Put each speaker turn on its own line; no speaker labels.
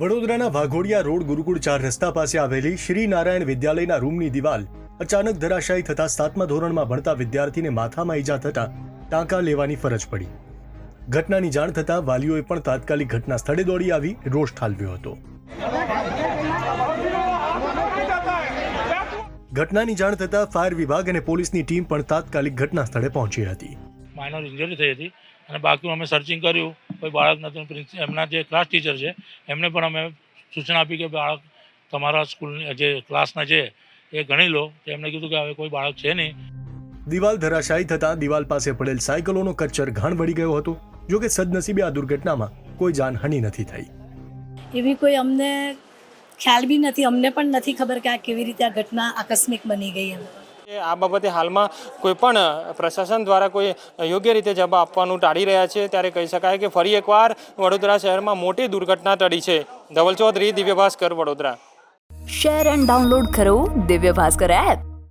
વડોદરાના વાઘોડિયા રોડ ગુરુકુળ ચાર રસ્તા પાસે આવેલી શ્રી નારાયણ વિદ્યાલયના રૂમની દિવાલ અચાનક ધરાશાયી થતા સાતમા ધોરણમાં ભણતા વિદ્યાર્થીને માથામાં ઈજા થતા ટાંકા લેવાની ફરજ પડી. ઘટનાની જાણ થતાં વાલીઓએ પણ તાત્કાલિક ઘટના સ્થળે દોડી આવી રોષ ઠાલવ્યો હતો. ઘટનાની જાણ થતાં ફાયર વિભાગ અને પોલીસની ટીમ પણ તાત્કાલિક ઘટના સ્થળે પહોંચી હતી.
માઇનોર ઇન્જરી થઈ હતી અને બાકી અમે સર્ચિંગ કર્યું. કોઈ બાળક નહોતું પ્રિન્સ એમના જે ક્લાસ ટીચર છે એમને પણ અમે સૂચના આપી કે બાળક તમારા સ્કૂલની જે ક્લાસના છે એ ગણી લો. તો એમને કીધું કે હવે કોઈ બાળક છે નહીં.
દિવાલ ધરાશાયી થતાં દિવાલ પાસે પડેલ સાયકલોનો કચ્છર ઘાણ વળી ગયો હતો. જો કે સદનસીબે આ દુર્ઘટનામાં કોઈ જાનહાનિ નથી થઈ.
એવી કોઈ અમને ખ્યાલ બી નથી અમને પણ નથી ખબર કે આ કેવી રીતે આ ઘટના આકસ્મિક બની ગઈ એમ.
આ બાબતે હાલમાં કોઈ પણ પ્રશાસન દ્વારા કોઈ યોગ્ય રીતે જવાબ આપવાનું ટાળી રહ્યા છે, ત્યારે કહી શકાય કે ફરી એકવાર વડોદરા શહેરમાં મોટી દુર્ઘટના ટળી છે. Dhaval Chaudhary Divya Bhaskar Vadodara.
Share and download કરો દિવ્ય ભાસ્કર એપ.